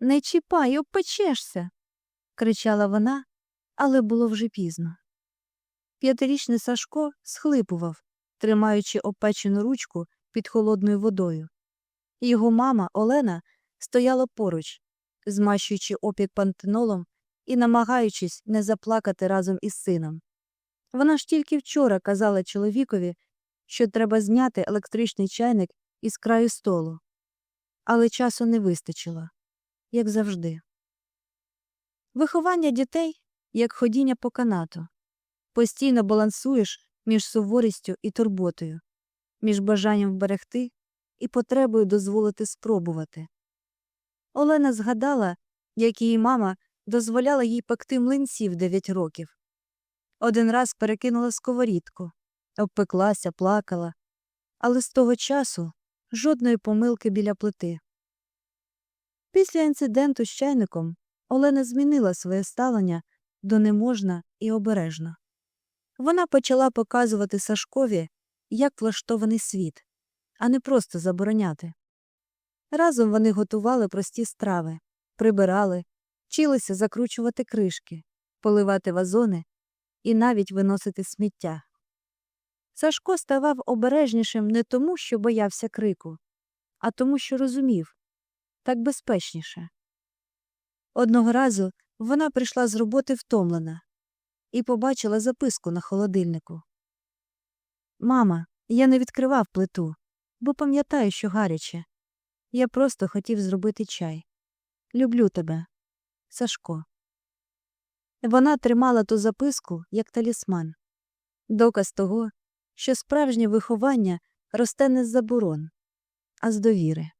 Не чіпай, обпечешся. кричала вона, але було вже пізно. П'ятирічний Сашко схлипував, тримаючи опечену ручку під холодною водою. Його мама Олена стояла поруч, змащуючи опік пантенолом і намагаючись не заплакати разом із сином. Вона ж тільки вчора казала чоловікові, що треба зняти електричний чайник із краю столу. Але часу не вистачило, як завжди. Виховання дітей як ходіння по канату. Постійно балансуєш між суворістю і турботою, між бажанням вберегти і потребою дозволити спробувати. Олена згадала, як її мама дозволяла їй пекти млинці в 9 років. Один раз перекинула сковорідку, обпеклася, плакала, але з того часу жодної помилки біля плити. Після інциденту з чайником Олена змінила своє ставлення до неможна і обережно. Вона почала показувати Сашкові, як влаштований світ, а не просто забороняти. Разом вони готували прості страви, прибирали, вчилися закручувати кришки, поливати вазони і навіть виносити сміття. Сашко ставав обережнішим не тому, що боявся крику, а тому, що розумів так безпечніше. Одного разу вона прийшла з роботи втомлена і побачила записку на холодильнику. Мама, я не відкривав плиту, бо пам'ятаю, що гаряче. Я просто хотів зробити чай. Люблю тебе, Сашко. Вона тримала ту записку як талісман, доказ того, що справжнє виховання росте не з заборон, а з довіри.